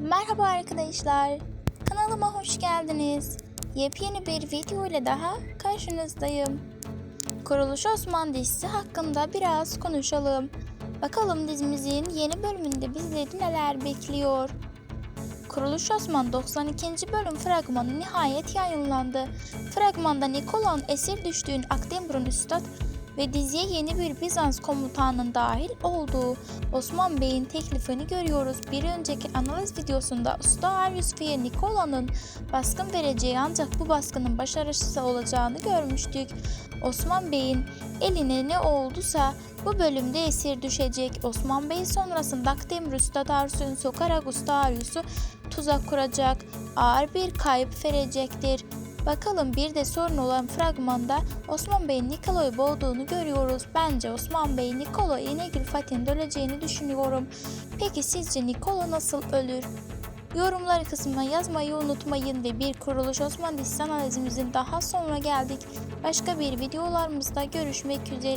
Merhaba arkadaşlar. Kanalıma hoş geldiniz. Yepyeni bir video ile daha karşınızdayım. Kuruluş Osman dizisi hakkında biraz konuşalım. Bakalım dizimizin yeni bölümünde bizleri neler bekliyor. Kuruluş Osman 92. bölüm fragmanı nihayet yayınlandı. Fragmanda Nikolan esir düştüğün Akdemrun Üstad ve diziye yeni bir Bizans komutanının dahil olduğu Osman Bey'in teklifini görüyoruz. Bir önceki analiz videosunda Usta Arius Nikola'nın baskın vereceği ancak bu baskının başarısız olacağını görmüştük. Osman Bey'in eline ne olduysa bu bölümde esir düşecek. Osman Bey sonrasında Akdemir Usta Darsun sokarak Usta Arius'u tuzak kuracak, ağır bir kayıp verecektir. Bakalım bir de sorun olan fragmanda Osman Bey'in Nikolo'yu boğduğunu görüyoruz. Bence Osman Bey Nikolo İnegül Fatih'in öleceğini düşünüyorum. Peki sizce Nikolo nasıl ölür? Yorumlar kısmına yazmayı unutmayın ve bir kuruluş Osman dizisi analizimizin daha sonra geldik. Başka bir videolarımızda görüşmek üzere.